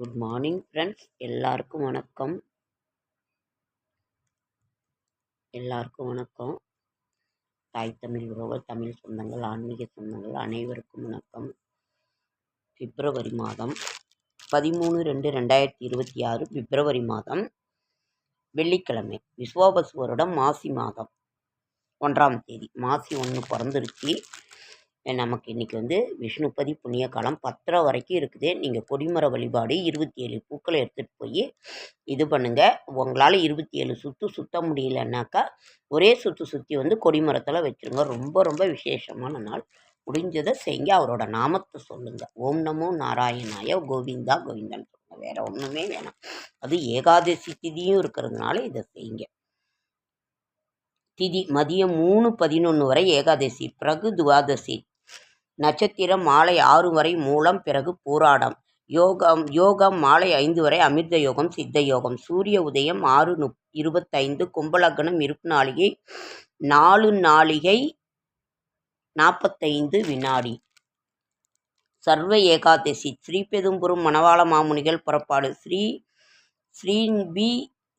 Good morning friends எல்லாருக்கும் வணக்கம். எல்லாருக்கும் வணக்கம். தாய் தமிழ் உறவுகள் தமிழ் சொந்தங்கள் ஆன்மீக சொந்தங்கள் அனைவருக்கும் வணக்கம். பிப்ரவரி மாதம் பதிமூணு ரெண்டு ரெண்டாயிரத்தி இருபத்தி ஆறு பிப்ரவரி மாதம் வெள்ளிக்கிழமை விஸ்வாபசு வருடம் மாசி மாதம் ஒன்றாம் தேதி. மாசி ஒன்று பிறந்துருச்சு. நமக்கு இன்றைக்கி வந்து விஷ்ணுபதி புண்ணிய காலம் பத்தரை வரைக்கும் இருக்குது. நீங்கள் கொடிமர வழிபாடு இருபத்தி ஏழு பூக்களை எடுத்துகிட்டு போய் இது பண்ணுங்கள் உங்களால் இருபத்தி ஏழு சுற்று சுற்ற முடியலன்னாக்கா ஒரே சுற்று சுற்றி வந்து கொடிமரத்தில் வச்சுருங்க. ரொம்ப ரொம்ப விசேஷமான நாள். முடிஞ்சதை செய்யுங்க. அவரோட நாமத்தை சொல்லுங்கள் ஓம் நமோ நாராயணாய கோவிந்தா கோவிந்தான்னு சொல்லுங்கள் வேறு ஒன்றுமே வேணாம். அது ஏகாதசி திதியும் இருக்கிறதுனால இதை செய்யுங்க. திதி மதியம் மூணு பதினொன்று வரை ஏகாதசி. பிறகு துவாதசி. நட்சத்திரம் மாலை ஆறு வரை மூலம் பிறகு பூராடம். யோகம் யோகம் மாலை ஐந்து வரை அமிர்த யோகம் சித்த யோகம். சூரிய உதயம் ஆறு நு இருபத்தைந்து. கும்பலக்னம் இருப்பு நாளிகை நாலு நாளிகை நாற்பத்தைந்து வினாடி. சர்வ ஏகாதசி ஸ்ரீபெரும்புரம் மணவாள மாமுனிகள் புறப்பாடு. ஸ்ரீ ஸ்ரீ பி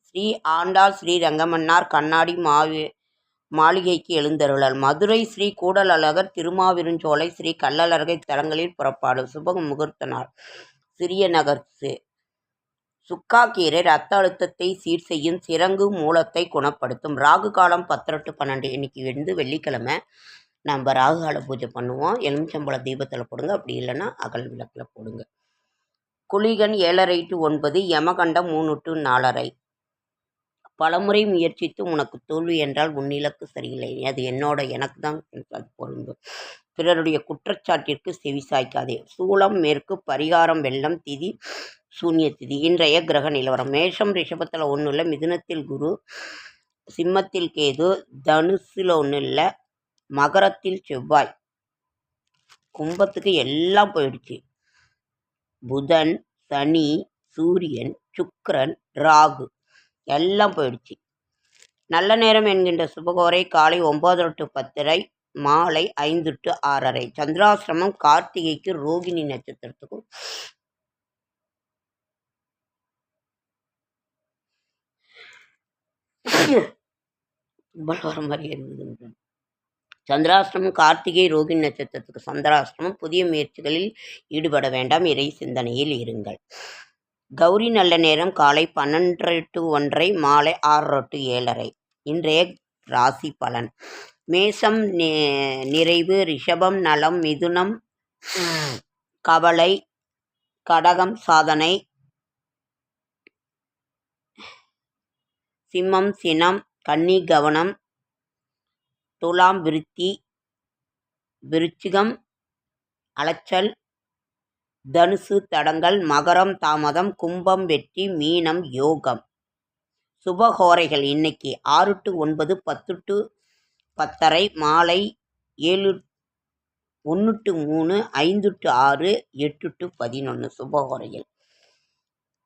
ஸ்ரீ ஆண்டாள் ஸ்ரீ ரங்கமன்னார் கண்ணாடி மாவே மாளிகைக்கு எழுந்தருளல். மதுரை ஸ்ரீ கூடலழகர் திருமாவிருஞ்சோலை ஸ்ரீ கள்ளழகை தலங்களில் புறப்பாடு சுப முகூர்த்தனார். சிறிய நகர் சுக்காக்கீரை ரத்த அழுத்தத்தை சீர் செய்யும் சிறங்கு மூலத்தை குணப்படுத்தும். ராகு காலம் பத்திரெட்டு பன்னெண்டு இன்னைக்கு வந்து வெள்ளிக்கிழமை. நம்ம ராகு கால பூஜை பண்ணுவோம். எலுமிச்சம்பழ தீபத்தில் போடுங்க. அப்படி இல்லைன்னா அகல் விளக்கில் போடுங்க. குளிகன் ஏழரை டு ஒன்பது யமகண்டம் மூணு டு நாலரை. பலமுறை முயற்சித்து உனக்கு தோல்வி என்றால் உன் இலக்கு சரியில்லை. அது என்னோட எனக்கு தான் அது பொருந்தும். பிறருடைய குற்றச்சாட்டிற்கு செவி சாய்க்காதே. சூளம் மேற்கு பரிகாரம் வெள்ளம் திதி சூன்ய திதி. இன்றைய கிரக நிலவரம். மேஷம் ரிஷபத்தில் ஒன்றும் இல்லை. மிதுனத்தில் குரு சிம்மத்தில் கேது தனுசில் ஒன்றும் இல்லை. மகரத்தில் செவ்வாய். கும்பத்துக்கு எல்லாம் போயிடுச்சு. புதன் சனி சூரியன் சுக்கரன் ராகு. எல்லாம் போயிடுச்சு. நல்ல நேரம் என்கின்ற சுபகோரை காலை ஒம்பது டு பத்தரை மாலை ஐந்து டு ஆறரை. சந்திராசிரமம் கார்த்திகைக்கு ரோகிணி நட்சத்திரத்துக்கும். வர மாதிரி இருக்குது. கார்த்திகை ரோகிணி நட்சத்திரத்துக்கு சந்திராசிரமம் புதிய முயற்சிகளில் ஈடுபட வேண்டாம். இறை சிந்தனையில் இருங்கள். கௌரி நல்ல நேரம் காலை பன்னெண்டரை டு ஒன்றை மாலை ஆறு டு ஏழரை. இன்றைய ராசி பலன். மேசம் நிறைவு ரிஷபம் நலம் மிதுனம் கவலை கடகம் சாதனை சிம்மம் சினம் கன்னி கவனம் துலாம் விருத்தி விருச்சிகம் அலைச்சல் தனுசு தடங்கள் மகரம் தாமதம் கும்பம் வெற்றி மீனம் யோகம். சுபஹோரைகள் இன்னைக்கு ஆறு டு ஒன்பது பத்து டு பத்தரை மாலை ஏழு ஒன்று டு மூணு ஐந்து டு ஆறு எட்டு டு பதினொன்று சுபஹோரைகள்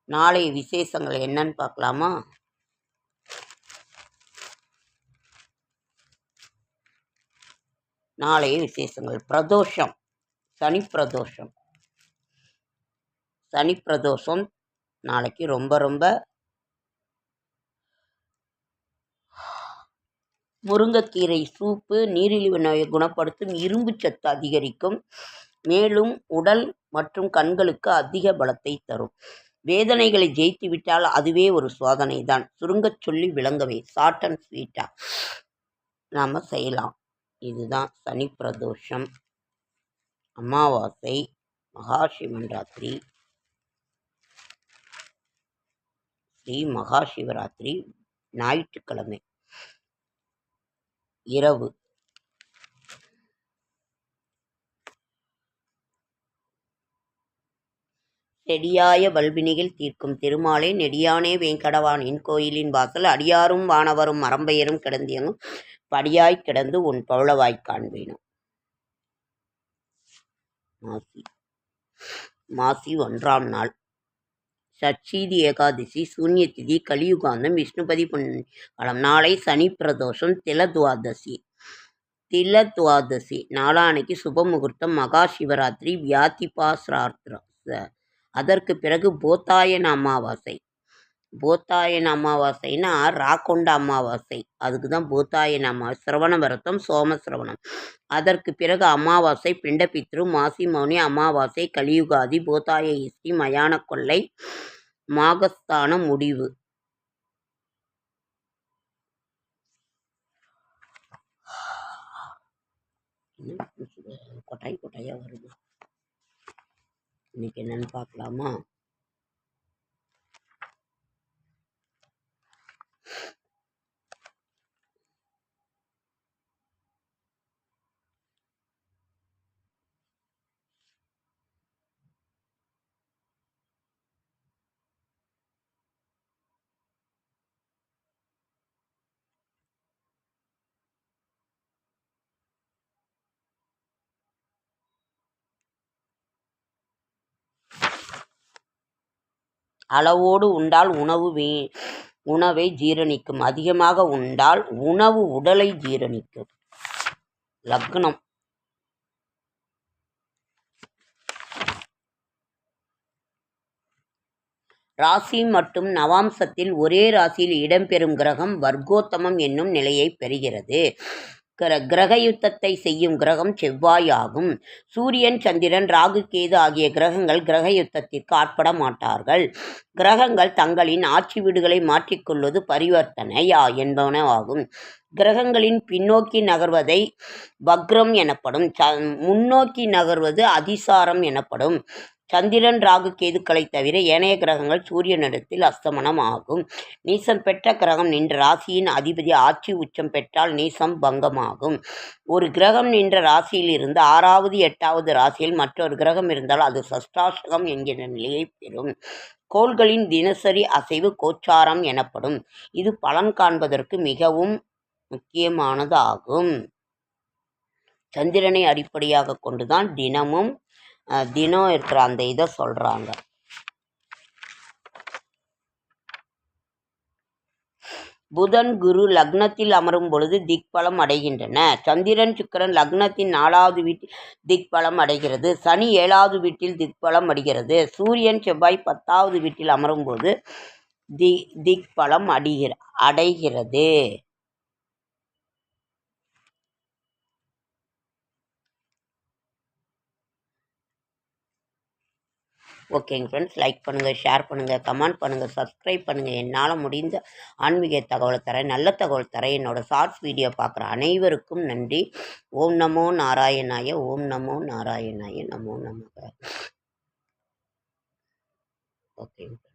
நாளைய விசேஷங்கள் என்னன்னு பார்க்கலாமா? நாளைய விசேஷங்கள். பிரதோஷம். சனி பிரதோஷம். சனி பிரதோஷம் நாளைக்கு ரொம்ப ரொம்ப முருங்கைக்கீரை சூப்பு நீரிழிவு நோயை குணப்படுத்தும் இரும்பு சத்து அதிகரிக்கும். மேலும் உடல் மற்றும் கண்களுக்கு அதிக பலத்தை தரும். வேதனைகளை ஜெயித்து விட்டால் அதுவே ஒரு சோதனை தான். சுருங்கச் சொல்லி விளங்கவே. ஷார்ட் அண்ட் ஸ்வீட்டாக நாம் செய்யலாம். இதுதான் சனி பிரதோஷம் அமாவாசை மகாசிவன் ராத்திரி ஸ்ரீ மகா சிவராத்திரி ஞாயிற்றுக்கிழமை. இரவு. செடியாய வல்பினியில் தீர்க்கும் திருமாலை நெடியானே வேங்கடவானின் கோயிலின் வாசல் அடியாரும் வானவரும் மரம்பெயரும் கிடந்தியங்கும் படியாய் கிடந்து உன் பவளவாய் காண்பேனும் மாசி. மாசி ஒன்றாம் நாள். சச்சீதி ஏகாதசி சூன்யதிதி கலியுகாந்தம் விஷ்ணுபதி காலம் நாளை சனி பிரதோஷம் திலதுவாதசி திலதுவாதசி நாளானைக்கு சுப முகூர்த்தம் மகா சிவராத்திரி அதற்கு பிறகு போத்தாயன அமாவாசை. போத்தாயன அமாவாசைன்னா ராக்கொண்ட அமாவாசை. அதுக்கு தான் போத்தாயன அமாவாசை சிரவண விரதம் சோம சிரவணம். அதற்கு பிறகு அமாவாசை பிண்டபித்ரு மாசி மௌனி அமாவாசை கலியுகாதி போத்தாய இஷ்டி மயான கொள்ளை மாகஸ்தான முடிவு. கொட்டாய் கொட்டாயாக வருது. இன்னைக்கு என்னன்னு பார்க்கலாமா? அளவோடு உண்டால் உணவு வீ உணவை ஜீரணிக்கும். அதிகமாக உண்டால் உணவு உடலை ஜீரணிக்கும். லக்னம். ராசி மற்றும் நவாம்சத்தில் ஒரே ராசியில் இடம்பெறும் கிரகம் வர்க்கோத்தமம் என்னும் நிலையை பெறுகிறது. கிர கிரக யுத்தத்தை செய்யும் கிரகம் செவ்வாய் ஆகும் சூரியன் சந்திரன் ராகு கேது ஆகிய கிரகங்கள் கிரக யுத்தத்திற்கு ஆட்பட மாட்டார்கள் கிரகங்கள் தங்களின் ஆட்சி வீடுகளை மாற்றிக்கொள்வது பரிவர்த்தனையா என்பனவாகும். கிரகங்களின் பின்னோக்கி நகர்வதை வக்ரம் எனப்படும். ச முன்னோக்கி நகர்வது அதிசாரம் எனப்படும். சந்திரன் ராகு கேதுக்களை தவிர ஏனைய கிரகங்கள் சூரியனிடத்தில் அஸ்தமனம் ஆகும் நீசம் பெற்ற கிரகம் நின்ற ராசியின் அதிபதி ஆட்சி உச்சம் பெற்றால் நீசம் பங்கமாகும். ஒரு கிரகம் நின்ற ராசியில் இருந்து ஆறாவது எட்டாவது ராசியில் மற்றொரு கிரகம் இருந்தால் அது சஷ்டாசகம் என்கிற நிலையை பெறும். கோள்களின் தினசரி அசைவு கோச்சாரம் எனப்படும். இது பலன் காண்பதற்கு மிகவும் முக்கியமானதாகும். சந்திரனை அடிப்படையாக கொண்டுதான் தினமும் தினம் இருக்கிற அந்த இதை சொல்கிறாங்க புதன் குரு லக்னத்தில் அமரும் பொழுது திக்பலம் அடைகின்றன. சந்திரன் சுக்கரன் லக்னத்தின் நாலாவது வீட்டில் திக்பலம் அடைகிறது. சனி ஏழாவது வீட்டில் திக்பலம் அடைகிறது. சூரியன் செவ்வாய் பத்தாவது வீட்டில் அமரும் போது தி திக்பலம் அடைகிற அடைகிறது. ஓகேங்க ஃப்ரெண்ட்ஸ் லைக் பண்ணுங்கள் ஷேர் பண்ணுங்கள் கமெண்ட் பண்ணுங்கள் சப்ஸ்கிரைப் பண்ணுங்கள் என்னால் முடிந்த ஆன்மீக தகவலை தரேன். நல்ல தகவல் தரேன். என்னோடய ஷார்ட்ஸ் வீடியோ பார்க்குற அனைவருக்கும் நன்றி. ஓம் நமோ நாராயணாய ஓம் நமோ நாராயணாய நமோ நமக. ஓகேங்க